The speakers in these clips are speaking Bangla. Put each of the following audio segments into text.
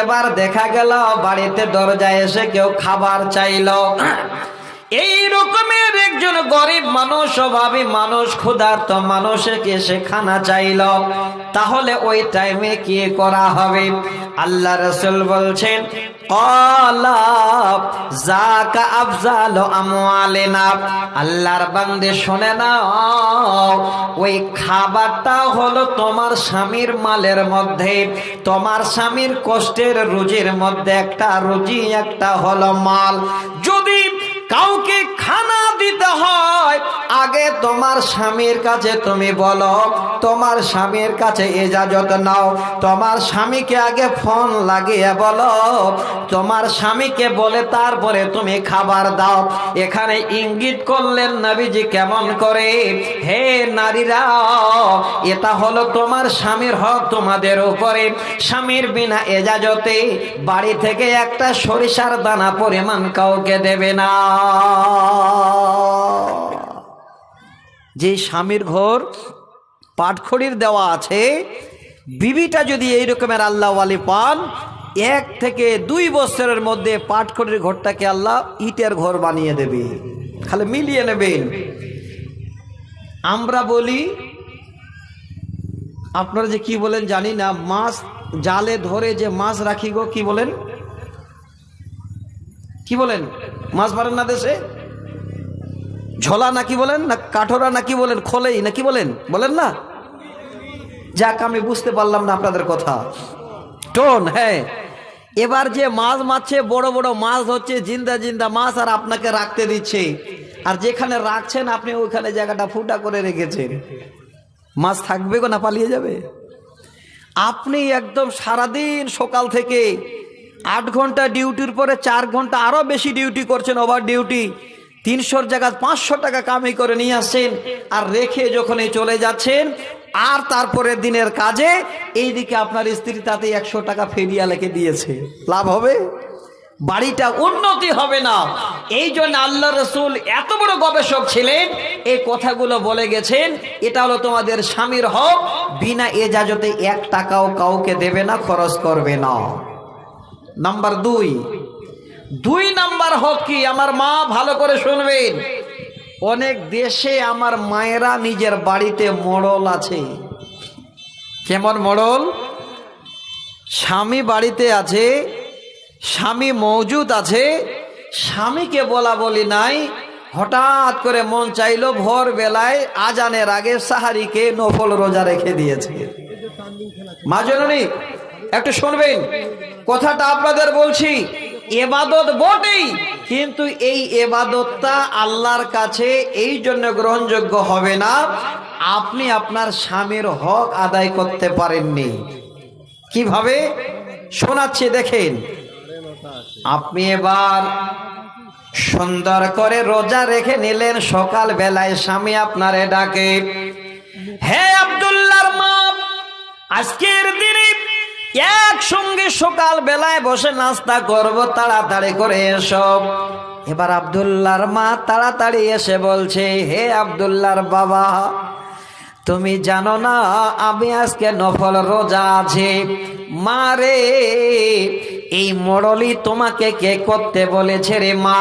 এবার দেখা গেল বাড়িতে দরজায় এসে কেউ খাবার চাইল। এই রকমের একজন গরিব মানুষ, অভাবী মানুষ, ক্ষুধার্ত মানুষকে এসে খানা চাইল। তাহলে ওই টাইমে কি করা হবে? আল্লাহ রসুল বলছেন খাবারটা হলো তোমার স্বামীর মালের মধ্যে। তোমার স্বামীর কষ্টের রুজির মধ্যে একটা রুজি, একটা হলো মাল। যদি কাউকে খানা দিতে হয়। আগে তোমার স্বামীর কাছে তুমি বলো, তোমার স্বামীর কাছে এজাজত নাও। তোমার স্বামীকে আগে ফোন লাগিয়ে বলো, তোমার স্বামীকে বলে তারপরে তুমি খাবার দাও। এখানে ইঙ্গিত করলেন নাবিজি কেমন করে? হে নারীরা, এটা হলো তোমার স্বামীর হক তোমাদের উপরে। স্বামীর বিনা এজাজতে বাড়ি থেকে একটা সরিষার দানা পরিমাণ কাউকে দেবে না। যে স্বামীর ঘর, পাটখড়ির দেওয়া আছে, বিবিটা যদি এই রকমের আল্লাহওয়ালি পান, এক থেকে দুই বছরের মধ্যে পাটখড়ির ঘরটাকে আল্লাহ ইটের ঘর বানিয়ে দেবে। খালি মিলিয়ে নেবেন আমরা বলি, আপনারা যে কি বলেন জানি না, মাছ জালে ধরে যে মাছ রাখি গো, কি বলেন? কি বলেন? মাছ মারেন না দেশে? ঝোলা নাকি বলেন না কাঠোরা নাকি বলেন, খোলেই নাকি বলেন? বলেন না? যাক, আমি বুঝতে পারলাম না আপনাদের কথা। টোন হ্যাঁ। এবার যে মাছ মারছে, বড় বড় মাছ হচ্ছে জিন্দা জিন্দা মাছ আর আপনাকে রাখতে দিচ্ছে। আর যেখানে রাখছেন, আপনি ওইখানে জায়গাটা ফুটা করে রেখেছেন। মাছ থাকবে না, পালিয়ে যাবে? আপনি একদম সারাদিন সকাল থেকে আট ঘণ্টা ডিউটির পরে চার ঘণ্টা আরও বেশি ডিউটি করছেন, ওভার ডিউটি। তিনশোর জায়গায় পাঁচশো টাকা কামাই করে নিয়ে আসছেন আর রেখে যখন এই চলে যাচ্ছেন, আর তারপরে দিনের কাজে এইদিকে আপনার স্ত্রী তাতে একশো টাকা ফেরিয়া লেখে দিয়েছে। লাভ হবে? বাড়িটা উন্নতি হবে না। এই জন্য আল্লাহ রসুল এত বড় গবেষক ছিলেন, এই কথাগুলো বলে গেছেন, এটা হলো তোমাদের স্বামীর হক, বিনা এজাজতে এক টাকাও কাউকে দেবে না, খরচ করবে না। নাম্বার দুই। দুই নাম্বার হক কি? আমার মা ভালো করে শুনবেন। অনেক দেশে আমার মায়েরা নিজের বাড়িতে মোড়ল আছে। কেমন মোড়ল? স্বামী বাড়িতে আছে, স্বামী মজুদ আছে, স্বামীকে বলা বলি নাই। হঠাৎ করে মন চাইলো ভোর বেলায় আজানের আগে সাহারিকে নফল রোজা রেখে দিয়েছে। মা জননী একটু শুনবেন। কথাটা আপনাদের বলছি, এবাদত বটেই, কিন্তু এই এবাদতটা আল্লাহর কাছে এই জন্য গ্রহণযোগ্য হবে না, আপনি আপনার স্বামীর হক আদায় করতে পারেননি। কীভাবে? শোনাচ্ছি, দেখেন। আপনি এবার সুন্দর করে রোজা রেখে নিলেন সকাল বেলায় স্বামী আপনারে ডাকে, হে আব্দুল্লাহর মা, আজকের দিনে একসঙ্গে সকাল বেলায় বসে নাস্তা করব, তাড়াতাড়ি করে এসব এবার আব্দুল্লাহর মা তাড়াতাড়ি এসে বলছে, হে আব্দুল্লাহর বাবা, তুমি জানো না, আমি আজকে নফল রোজা আছে। মারে এই মরলি তোমাকে কে করতে বলেছে রে মা?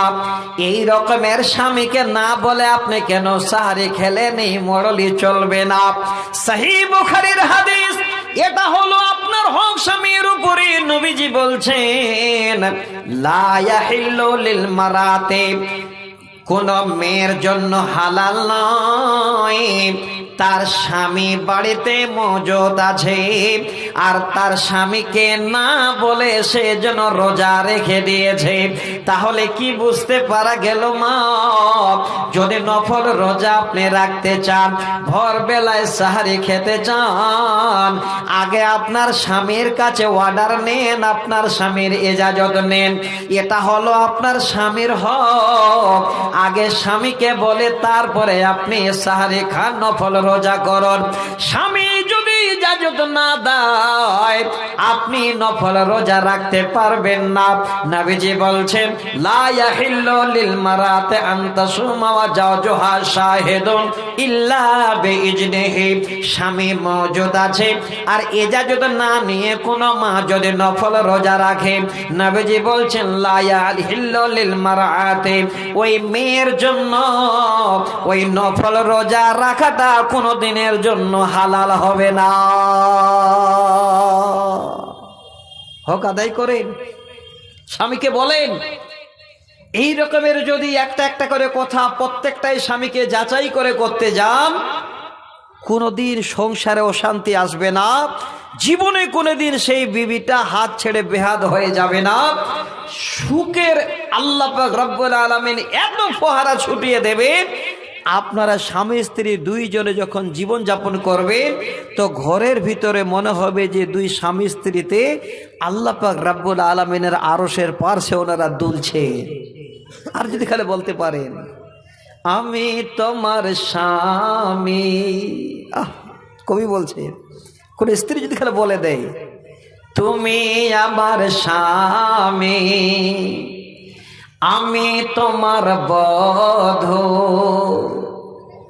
এই রকমের স্বামীকে না বলে আপনি কেন সাহারি খেলেন? এই মরলি চলবে না। সাহি বুখারির হাদিস এটা হলো আপনার হক স্বামীর উপরে নবীজি বলছেন মারাতে কোন মেয়ের জন্য হালাল নয়। তার স্বামী বাড়িতে মজুদ আছে, আর তার স্বামীকে না বলে সে যেন রোজা রেখে দিয়েছে। তাহলে কি বুঝতে পারা গেল মা? যদি নফল রোজা আপনি রাখতে চান ভোর বেলায় সাহারি খেতে চান, আগে আপনার স্বামীর কাছে অর্ডার নেন, আপনার স্বামীর এজাজত নেন। এটা হলো আপনার স্বামীর হক। আগে স্বামীকে বলে, তারপরে আপনি সাহারি খান, নফল রোজা করর স্বামী আপনি নফল রোজা রাখতে পারবেন না। নবীজি বলছেন লিল মারাতে শাহিদুন ইল্লা স্বামী মওজুদ আছে। আর ইজাজত না নিয়ে কোন মা যদি নফল রোজা রাখে বলছেন লিল ওই মেয়ের জন্য, ওই নফল রোজা রাখাটা কোনো দিনের জন্য হালাল হবে না। হক আদায় করেন। স্বামীকে বলেন, এই রকমের যদি একটা একটা করে কথা প্রত্যেকটাই স্বামীকে যাচাই করে করতে যান, কোনোদিন সংসারে অশান্তি আসবে না, জীবনে কোনোদিন সেই বিবিটা হাত ছেড়ে বেহাদ হয়ে যাবে না, সুখের আল্লাহ পাক রব্বুল আলমিন এত ফোহারা ছুটিয়ে দেবেন আপনারা স্বামী, স্ত্রী দুইজনে যখন জীবন যাপন করবেন তো ঘরের ভিতরে মনে হবে যে দুই স্বামী, স্ত্রীতে আল্লাহ পাক রব্বুল আলমিনের আরসের পার্শ্বে ওনারা দুলছে। আর যদি খালি বলতে পারেন, আমি তোমার স্বামী। আহ, কবি বলছে, কোন স্ত্রী যদি খালি বলে দেয়, তুমি আমার স্বামী। আমি তোমার বধ,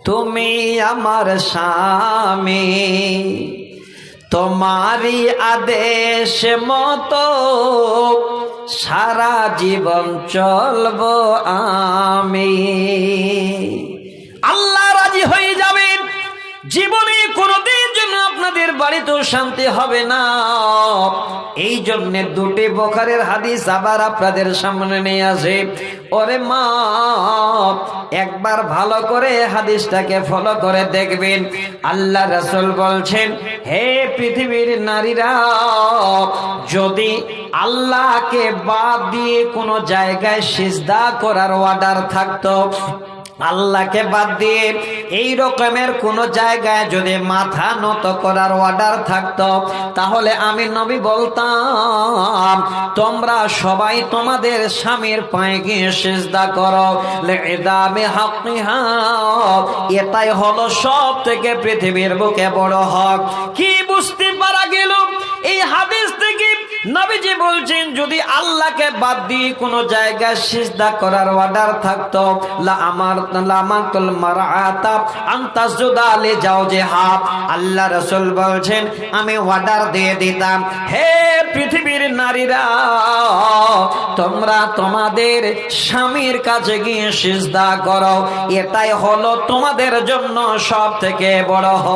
তুমি আমার স্বামী। তোমারই আদেশ মতো সারা জীবন চলব আমি। আল্লাহ রাজি হয়ে যাবেন। জীবনে জন্য আপনাদের বাড়িতেও শান্তি হবে না। এই জন্য দুটি বখারের হাদিস আবার আপনাদের সামনে নিয়ে আসে। ওরে মা, একবার ভালো করে হাদিসটাকে ফলো করে দেখবেন। আল্লাহ রসুল বলছেন, হে পৃথিবীর নারীরা, যদি আল্লাহকে বাদ দিয়ে কোনো জায়গায় সিজদা করার অর্ডার থাকতো আল্লাহকে বাদ দিয়ে এই রকমের কোন জায়গায় যদি মাথা নত করার অর্ডার থাকতো, তাহলে আমি নবী বলতাম, তোমরা সবাই তোমাদের স্বামীর পায়ে গিয়ে সেজদা করো। এটাই হলো সব থেকে পৃথিবীর বুকে বড় হক। কি বুঝতে পারা গেল? এই হাদিস থেকে নবীজি বলছেন, যদি আল্লাহকে বাদ দিয়ে কোনো জায়গায় সিজদা করার অর্ডার থাকতো, লা আমার লামাতুল মারাতা আন্তাসজুদা লে যাও যে হাত আল্লাহ রাসূল বলছেন, আমি অর্ডার দিয়ে দিতাম। হে পৃথিবীর নারীরা, তোমরা তোমাদের স্বামীর কাছে গিয়ে সিজদা করো। এটাই হলো তোমাদের জন্য সব থেকে বড় হ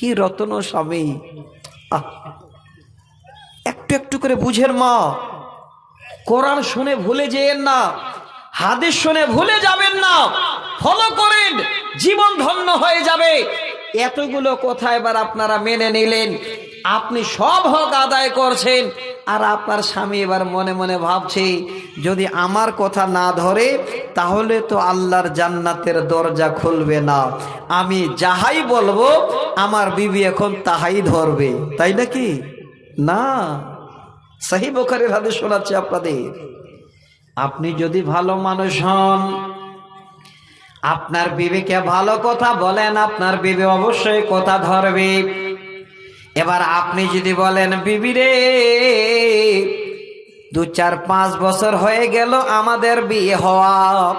কি রতন স্বামী! একটু একটু করে বুঝের মা। কোরআন শুনে ভুলে যেয়েন না, হাদিস শুনে ভুলে যাবেন না। ফলো করেন, জীবন ধন্য হয়ে যাবে। এতগুলো কথা এবার আপনারা মেনে নিলেন। আপনি সব হক আদায় করছেন। আর আপনার স্বামী এবার মনে মনে ভাবছে, যদি আমার কথা না ধরে, তাহলে তো আল্লাহর জান্নাতের দরজা খুলবে না। আমি যাহাই বলব, আমার বিবি এখন তাহাই ধরবে। তাই নাকি? না। সাহি বোখারের হাতে শোনাচ্ছে আপনাদের। আপনি যদি ভালো মানুষ হন, আপনার বিবেকে ভালো কথা বলেন, আপনার বিবে অবশ্যই কথা ধরবে। এবার আপনি যদি বলেন বিবি রে দু চার পাঁচ বছর হয়ে গেল আমাদের বিয়ে হওয়া।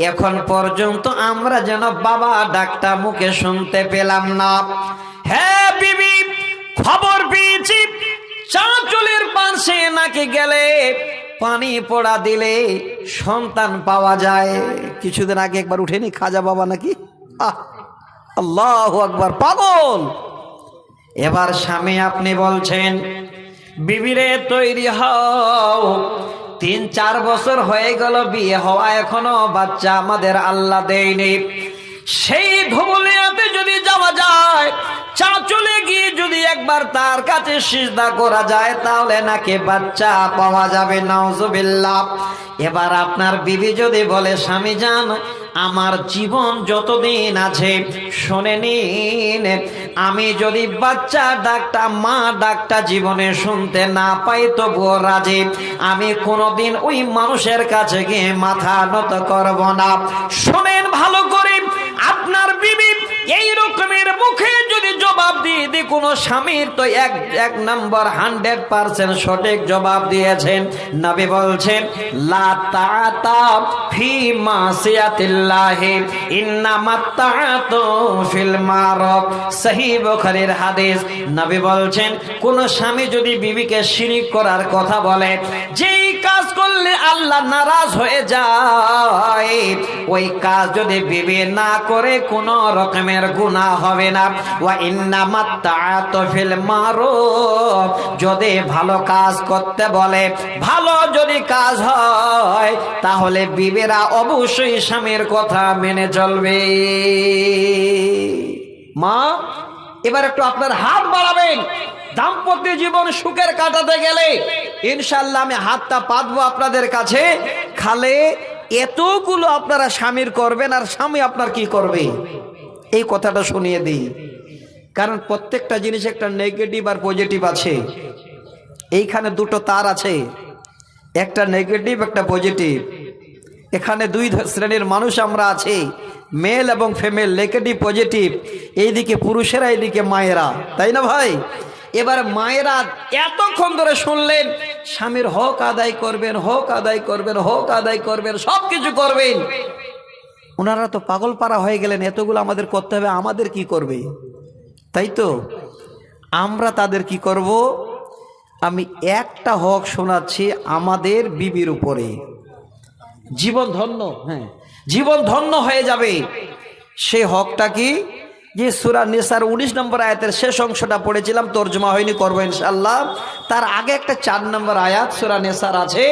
এখন পর্যন্ত আমরা যেন বাবা ডাকটা মুখে শুনতে পেলাম না। হ্যাঁ বিবি খবর পেয়েছি। চাঁচলের পাশে নাকি গেলে পানি পড়া দিলে সন্তান পাওয়া যায়। কিছুদিন আগে একবার উঠেনি খাজা বাবা নাকি? আহ, আল্লাহ আকবার পাগল! এবার স্বামী আপনি বলছেন, বিবিরে তৈরি হও। তিন, চার বছর হয়ে গেল বিয়ে হওয়া এখনও, বাচ্চা আমাদের আল্লাহ দেয়নি। সেই ধবলিয়াতে যদি যাওয়া যায় চা চলে গিয়ে যদি একবার তার কাছে সিজদা করা যায়, তাহলে নাকি বাচ্চা পাওয়া যাবে, নাউজুবিল্লাহ। এবার আপনার বিবি যদি বলে, স্বামী যান আমার জীবন যতদিন আছে, শোনে নিন, আমি যদি বাচ্চা ডাকটা মা ডাকটা জীবনে শুনতে না পাই, তবুও রাজি। আমি কোনোদিন ওই মানুষের কাছে গিয়ে মাথা নত করব না। শোনেন ভালো করে, আপনার বিবি এই রকমের মুখে যদি জবাব দিয়ে স্বামীর তো এক এক নাম্বার হান্ড্রেড পার্সেন্ট সঠিক জবাব দিয়েছেন। বলছেন, কোন স্বামী যদি বিবিকে শিরিক করার কথা বলে, যেই কাজ করলে আল্লাহ নারাজ হয়ে যায়, ওই কাজ যদি বিবি না করে, কোন রকমের গুনাহ হবে না। যদি ভালো কাজ করতে বলে, ভালো যদি কাজ হয়, তাহলে বিবেরা অবশ্যই স্বামীর কথা মেনে চলবে। মা, এবার একটু আপনার হাত বাড়াবেন। দাম্পত্য জীবন সুখের কাটাতে গেলে ইনশাল্লাহ আমি হাতটা পাতবো আপনাদের কাছে। খালে এতগুলো আপনারা স্বামীর করবেন, আর স্বামী আপনার কি করবে? এই কথাটা শুনিয়ে দিই। কারণ প্রত্যেকটা জিনিস একটা নেগেটিভ আর পজিটিভ আছে। এইখানে দুটো তার আছে। একটা নেগেটিভ একটা পজিটিভ এখানে দুই শ্রেণির মানুষ আমরা আছি মেল এবং ফিমেল নেগেটিভ পজিটিভ এইদিকে পুরুষেরা, এইদিকে মায়েরা। তাই না ভাই? এবার মায়েরা এতক্ষণ ধরে শুনলেন, স্বামীর হক আদায় করবেন, হক আদায় করবেন, হক আদায় করবেন সব কিছু করবেন। ওনারা তো পাগল পাড়া হয়ে গেলেন, এতগুলো আমাদের করতে হবে, আমাদের কি করবে? তাই তো? আমরা তাদের কি করব? আমি একটা হক শোনাচ্ছি আমাদের বিবির উপরে। জীবন ধন্য হ্যাঁ জীবন ধন্য হয়ে যাবে। সে হকটা কি? যে সুরা নিসার উনিশ নম্বর আয়াতের শেষ অংশটা পড়েছিলাম, তর্জমা হয়নি, করব ইনশাল্লাহ তার আগে একটা চার নম্বর আয়াত সুরা নেসার আছে।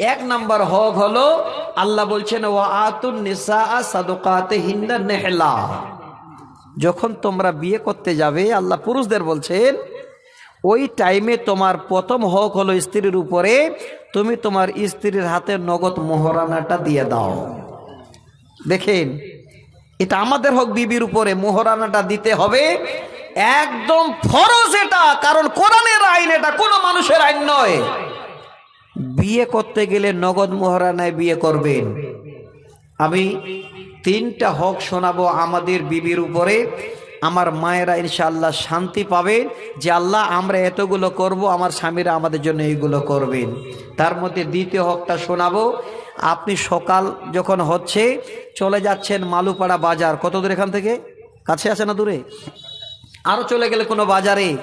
এক নম্বর হক হলো, আল্লাহ বলছেন ও আতুন নিসা সাদকাতে হিন্দা নেহলা। যখন তোমরা বিয়ে করতে যাবে, আল্লাহ পুরুষদের বলছেন, ওই টাইমে তোমার প্রথম হক হলো স্ত্রীর উপরে, তুমি তোমার স্ত্রীর হাতে নগদ মোহরানাটা দিয়ে দাও। দেখেন, এটা আমাদের হক বিবির উপরে মোহরানাটা দিতে হবে, একদম ফরজ এটা, কারণ কোরআনের আইন এটা, কোনো মানুষের আইন নয়। বিয়ে করতে গেলে নগদ মোহরানায় বিয়ে করবেন। আমি তিনটা হক শোনাবো আমাদের বিবির উপরে। আমার মায়েরা ইনশাআল্লাহ শান্তি পাবে যে আল্লাহ আমরা এতগুলো করব, আমার স্বামীরা আমাদের জন্য এইগুলো করবেন। তার মধ্যে দ্বিতীয় হকটা শোনাবো, আপনি সকাল যখন হচ্ছে, চলে যাচ্ছেন মালুপাড়া বাজার। কত দূর এখান থেকে? কাছে আছে না দূরে? আরও চলে গেলে কোনো বাজারে?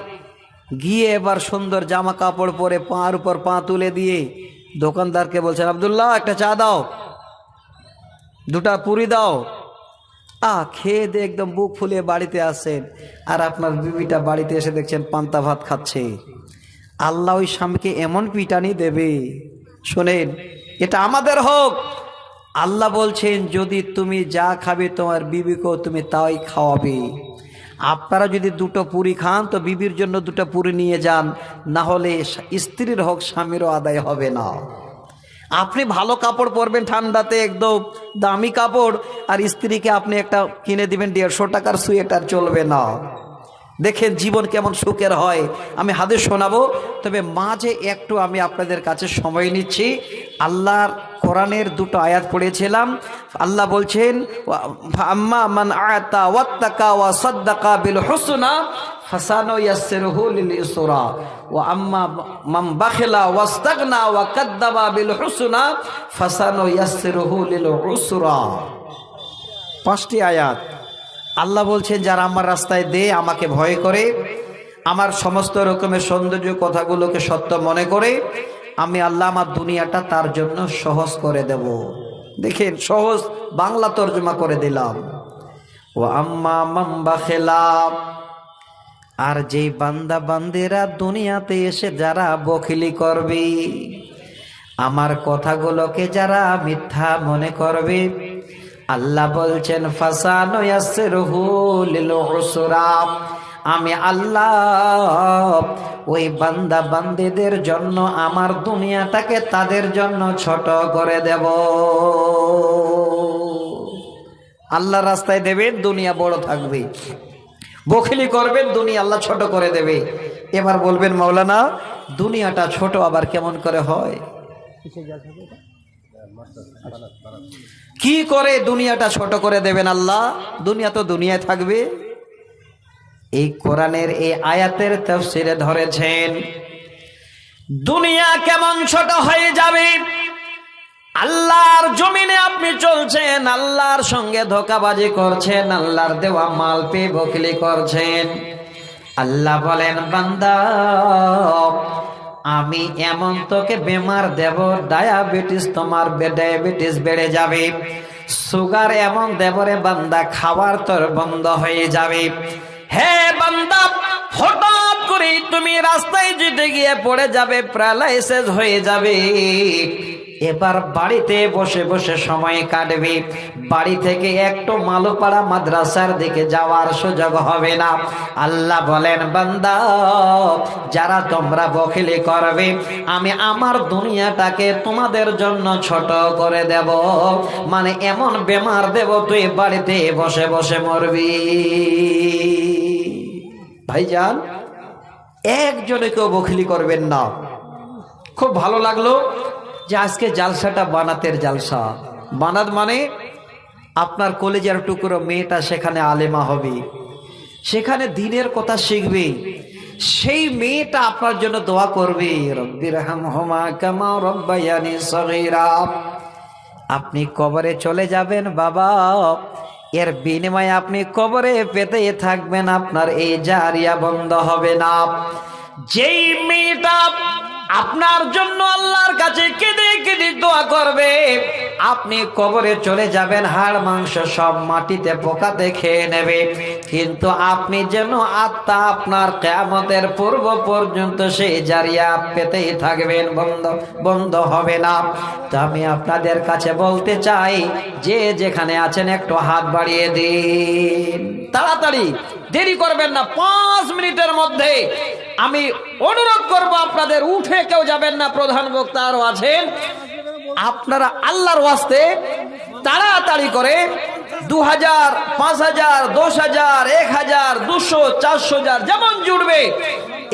গিয়ে এবার সুন্দর জামা কাপড় পরে পাঁর উপর পা তুলে দিয়ে দোকানদারকে বলছেন, আবদুল্লাহ, একটা চা দাও। দুটা পুরি দাও। আ, খেয়ে দিয়ে একদম বুক ফুলিয়ে বাড়িতে আসেন। আর আপনার বিবিটা বাড়িতে এসে দেখছেন পান্তা ভাত খাচ্ছে। আল্লাহ ওই স্বামীকে এমন পিটানি দেবে। শোনেন, এটা আমাদের হোক। আল্লাহ বলছেন, যদি তুমি যা খাবে তোমার বিবিকেও তুমি তাই খাওয়াবে। আপনারা যদি দুটো পুরি খান, তো বিবির জন্য দুটো পুরি নিয়ে যান। না হলে স্ত্রীর হক, স্বামীরও আদায় হবে না। আপনি ভালো কাপড় পরবেন ঠান্ডাতে, একদম দামি কাপড়, আর স্ত্রীকে আপনি একটা কিনে দিবেন দেড়শো টাকার সুয়েটার, চলবে না। দেখেন জীবন কেমন সুখের হয়। আমি হাতে শোনাবো, তবে মাঝে একটু আমি আপনাদের কাছে সময় নিচ্ছি। আল্লাহর কোরআনের দুটো আয়াত পড়েছিলাম। আল্লাহ বলছেন আয়াতা ওয়াত্তাকা ওয়া ফাসানো ইয়াসসিরহু লিল ইসরা ওয়া আম্মা মান বাখিলা ওয়াস্তাগনা ওয়া কাদ্দাবা বিল হুসনা ফাসানো পাঁচটি আয়াত। আল্লাহ বলছেন, যারা আমার রাস্তায় দে, আমাকে ভয় করে। আমার সমস্ত রকমের সৌন্দর্য কথাগুলোকে সত্য মনে করে। আমি আল্লাহ আমার দুনিয়াটা তার জন্য সহজ করে দেব। দেখেন, সহজ বাংলা তর্জমা করে দিলাম। ও আম্মা মাম্বা খেলাম আর যেই বান্দা বান্দিরা দুনিয়াতে এসে যারা বখিলি করবে, আমার কথাগুলোকে যারা মিথ্যা মনে করবে, আল্লাহ বলছেন, ফাসানো আমি আল্লাহ ওই বান্দা বান্দিদের জন্য আমার দুনিয়াটাকে তাদের জন্য ছোট করে দেব। আল্লাহ রাস্তায় দেবেন, দুনিয়া বড় থাকবে। বখিলি করবেন, দুনিয়া আল্লাহ ছোট করে দেবে। এবার বলবেন, মাওলানা, দুনিয়াটা ছোট আবার কেমন করে হয়? কি করে দুনিয়াটা ছোট করে দেবেন আল্লাহ? দুনিয়া তো দুনিয়ায় থাকবে। এই কোরআনের এই আয়াতের তফসিরে ধরেছেন, দুনিয়া কেমন ছোট হয়ে যাবে আল্লাহর জমিনে আপনি চলছেন, আল্লাহর সঙ্গে ধোকাবাজি করছেন, আল্লাহর দেওয়া মাল পেয়ে বকলি করছেন। আল্লাহ বলেন, বান্দা, আমি এমন তোকে বেমার দেব, ডায়াবেটিস তোমার ডায়াবেটিস বেড়ে যাবে। সুগার এমন দেবরে বান্দা খাবার তোর বন্ধ হয়ে যাবে। হে বান্দা, হঠাৎ করে তুমি রাস্তায় যেতে গিয়ে পড়ে যাবে, প্যারালাইসিস হয়ে যাবে। এবার বাড়িতে বসে বসে সময় কাটবে। বাড়ি থেকে একটু মালোপাড়া মাদ্রাসার দিকে যাওয়ার সুযোগ হবে না। আল্লাহ বলেন, বান্দা, যারা তোমরা বকিলি করবে, আমি আমার দুনিয়াটাকে তোমাদের জন্য ছোট করে দেব। মানে এমন বেমার দেব, তুই বাড়িতে বসে বসে মরবি। ভাইজান একজনে কেউ বকিলি করবেন না। খুব ভালো লাগল। যে আজকে জালসাটা বানাতের জালসা। বানাত মানে আপনার কলেজের টুকরো মেয়েটা সেখানে আলেমা হবে। সেখানে দিনের কথা শিখবে। সেই মেয়েটা আপনার জন্য দোয়া করবে আপনি কবরে চলে যাবেন বাবা। এর বিনিময়ে আপনি কবরে পেতে থাকবেন, আপনার এই জারিয়া বন্ধ হবে না। যেই মেয়েটা আপনার জন্য আল্লাহর কাছে কেঁদে কেঁদে দোয়া করবে। আপনি কবরে চলে যাবেন, হাড়, মাংস সব মাটিতে পোকাতে খেয়ে নেবে। কিন্তু আপনি যেন আত্মা আপনার কেমতের পূর্ব পর্যন্ত সেই জারিয়া পেতেই থাকবেন, বন্ধ বন্ধ হবে না। তো আমি আপনাদের কাছে বলতে চাই, যে যেখানে আছেন একটু হাত বাড়িয়ে দিন। তাড়াতাড়ি, দেরি করবেন না, পাঁচ মিনিটের মধ্যে আমি অনুরোধ করব আপনাদের, উঠে কেউ যাবেন না, প্রধান বক্তা আরও আছেন। আপনারা আল্লাহর ওয়াস্তে তাড়াতাড়ি করে দু হাজার পাঁচ হাজার দশ হাজার এক হাজার দুশো চারশো হাজার যেমন জুড়বে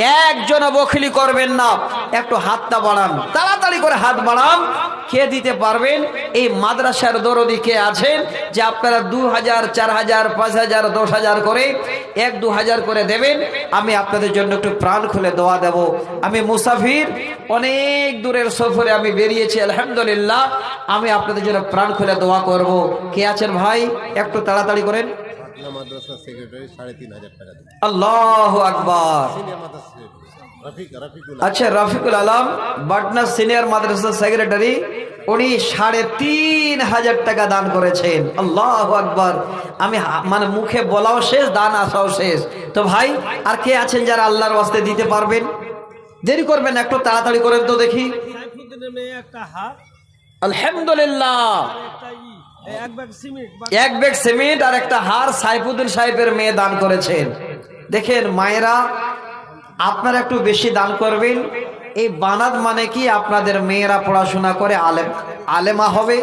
একজন বখিলি করবেন না। একটু হাতটা বাড়ান। তাড়াতাড়ি করে হাত বাড়ান। খেয়ে দিতে পারবেন। এই মাদ্রাসার দরদি কে আছেন? যে আপনারা দু হাজার, চার হাজার, পাঁচ হাজার, দশ হাজার করে, এক দু হাজার করে দেবেন। আমি আপনাদের জন্য একটু প্রাণ খুলে দোয়া দেব। আমি মুসাফির, অনেক দূরের সফরে আমি বেরিয়েছি, আলহামদুলিল্লাহ। আমি আপনাদের জন্য প্রাণ খুলে দোয়া করব। কে আছেন ভাই? একটু তাড়াতাড়ি করেন। পাটনা মাদ্রাসার সেক্রেটারি সাড়ে তিন হাজার টাকা আল্লাহ আকবার। সিনিয়র মাদ্রাসা secretary, রফিক রফিকুল আচ্ছা রফিকুল আলম বাটনা সিনিয়র মাদ্রাসা সেক্রেটারি উনি সাড়ে তিন হাজার টাকা দান করেছেন। আল্লাহ আকবর। আমি মানে মুখে বলাও শেষ দান আসাও শেষ। তো ভাই আর কে আছেন যারা আল্লাহর ওয়াস্তে দিতে পারবেন? দেরি করবেন একটু তাড়াতাড়ি করেন তো দেখি। আলহামদুলিল্লাহ। এক ব্যাগ সিমেন্ট আর একটা হার সাইফুদ্দিন সাহেবের মেয়ে দান করেছেন। দেখেন মায়েরা, আপনারা একটু বেশি দান করবেন। এই বানাত মানে কি? আপনাদের মেয়েরা পড়াশোনা করে আলেম আলেমা হবে।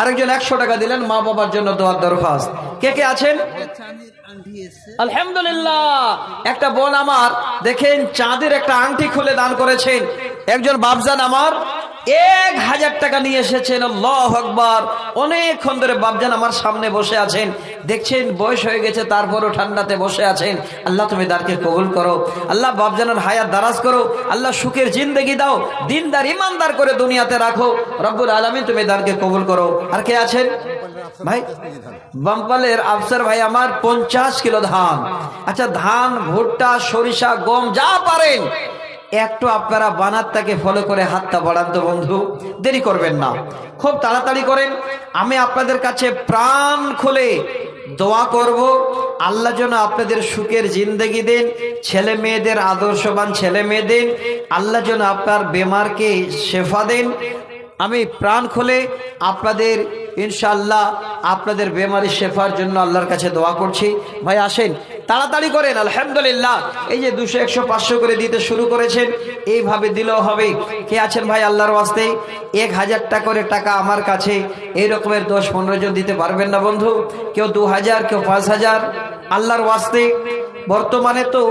আরেকজন একশো টাকা দিলেন, মা বাবার জন্য দোয়ার দরখাস্ত। কে কে আছেন? আলহামদুলিল্লাহ। একটা বোন আমার, দেখেন চাঁদের একটা আংটি খুলে দান করেছেন। একজন বাবজান আমার এক হাজার টাকা নিয়ে এসেছেন, আল্লাহ আকবার। অনেকক্ষণ ধরে বাবজান আমার সামনে বসে আছেন। দেখছেন, বয়স হয়ে গেছে, তারপরও ঠান্ডাতে বসে আছেন। আল্লাহ তুমি দারকে কবুল করো। আল্লাহ বাবজানের হায়াত দারাজ করো। আল্লাহ সুখের জিন্দগি দাও। দিনদার ইমানদার করে দুনিয়াতে রাখো। রব্বুল আলমী তুমি দারকে কবুল করো। আর কে আছেন? ভাই, বাম্পালের আফসার ভাই আমার পঞ্চাশ কিলো ধান। আচ্ছা ধান, ভুট্টা, সরিষা, গম, যা পারেন। একটু আপনারা বানাতটাকে ফলো করে হাতটা বাড়ান তো বন্ধু। দেরি করবেন না। খুব তাড়াতাড়ি করেন। আমি আপনাদের কাছে প্রাণ খুলে দোয়া করব। আল্লাহ যেন আপনাদের সুখের জিন্দগি দেন, ছেলে মেয়েদের আদর্শবান ছেলে মেয়ে দেন। আল্লাহ যেন আপনার বেমারকে শেফা দেন। আমি প্রাণ খুলে আপনাদের ইনশাল্লাহ আপনাদের বেমারি শেফার জন্য আল্লাহর কাছে দোয়া করছি। ভাই, আসেন, তাড়াতাড়ি করেন, আলহামদুলিল্লাহ। এই যে দুশো, একশো, পাঁচশো করে দিতে শুরু করেছেন, এইভাবে দিলেও হবে। কে আছেন ভাই আল্লাহর ওয়াস্তে? এক হাজার টাকা করে টাকা আমার কাছে, এই রকমের দশ, পনেরো জন দিতে পারবেন না বন্ধু। কেউ দু হাজার, কেউ পাঁচ হাজার। আল্লাহর ওয়াস্তে বর্তমানে তো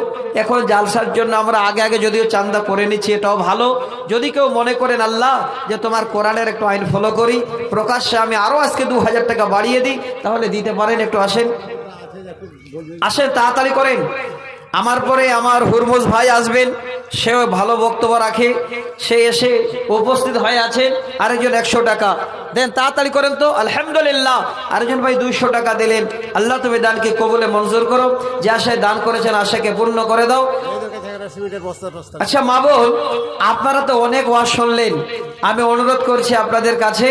এখন জালসার জন্য আমরা আগে আগে যদিও চান্দা করে নিচ্ছি, এটাও ভালো। যদি কেউ মনে করেন, আল্লাহ, যে তোমার কোরআনের একটু আইন ফলো করি, প্রকাশ্যে আমি আরও আজকে দু হাজার টাকা বাড়িয়ে দিই, তাহলে দিতে পারেন একটু আসেন। আসেন, তাড়াতাড়ি করেন। আমার পরে আমার হুরমুজ ভাই আসবেন, সেও ভালো বক্তব্য রাখে, সে এসে উপস্থিত হয়ে আছেন, আরেকজন একশো টাকা। দেন, তাড়াতাড়ি করেন তো। আলহামদুলিল্লাহ। আরেকজন ভাই দুইশো টাকা দিলেন। আল্লাহ তুমি দানকে কবলে মঞ্জুর করো। যে আশায় দান করেছেন, আশাকে পূর্ণ করে দাও। আচ্ছা মা বোন, আপনারা তো অনেক ওয়াজ শুনলেন। আমি অনুরোধ করছি আপনাদের কাছে,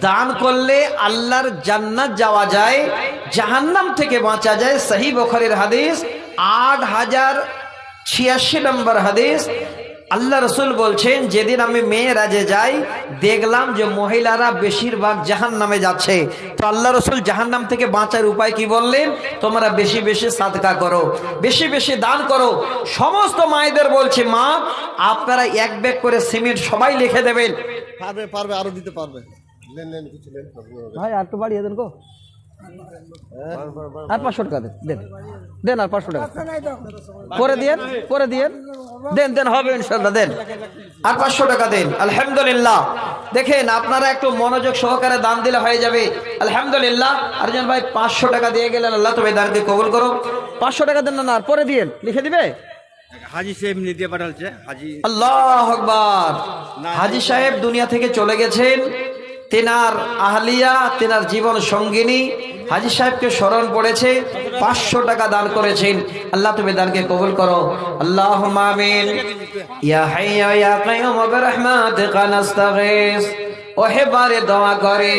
দান করলে আল্লাহর জান্নাত যাওয়া যায়, জাহান্নাম থেকে বাঁচা যায়। সহি বখরের হাদিস, আট হাজার ছিয়াশি নম্বর হাদিস। আল্লাহ রসুল বলছেন যেদিন আমি মেয়েরাজে যাই দেখলাম যে মহিলারা বেশিরভাগ জাহান নামে যাচ্ছে। তো আল্লাহ রসুল জাহান নাম থেকে বাঁচার উপায় কি বললেন? তোমরা বেশি বেশি সাদকা করো বেশি বেশি দান করো। সমস্ত মায়েদের বলছে মা আপনারা এক ব্যাগ করে সিমেন্ট সবাই লিখে দেবেন। পারবে পারবে আরও দিতে পারবে। ভাই আর একটু বাড়িয়ে দেন গো। আর পাঁচশো টাকা দেন দেন। দেন আর পাঁচশো টাকা। করে দিয়েন করে দিয়েন। দেন দেন হবে ইনশাল্লাহ দেন। আর পাঁচশো টাকা দেন আলহামদুলিল্লাহ। দেখেন আপনারা একটু মনোযোগ সহকারে দান দিলে হয়ে যাবে। আলহামদুলিল্লাহ। আরজন ভাই পাঁচশো টাকা দিয়ে গেলেন আল্লাহ তুমি দানকে কবুল করো পাঁচশো টাকা দেন না আর পরে দিয়েন। লিখে দিবে? হাজি সাহেব নিতে পাঠালছে হাজি। আল্লাহ আকবার। হাজি সাহেব দুনিয়া থেকে চলে গেছেন। তেনার আহলিয়া, তেনার জীবন সঙ্গিনী হাজি সাহেবকে স্মরণ পড়েছে, পাঁচশো টাকা দান করেছেন। আল্লাহ তুমি দানকে কবুল করো। আল্লাহ ও ইয়া হাইয়া ইয়া বারে দোয়া করে।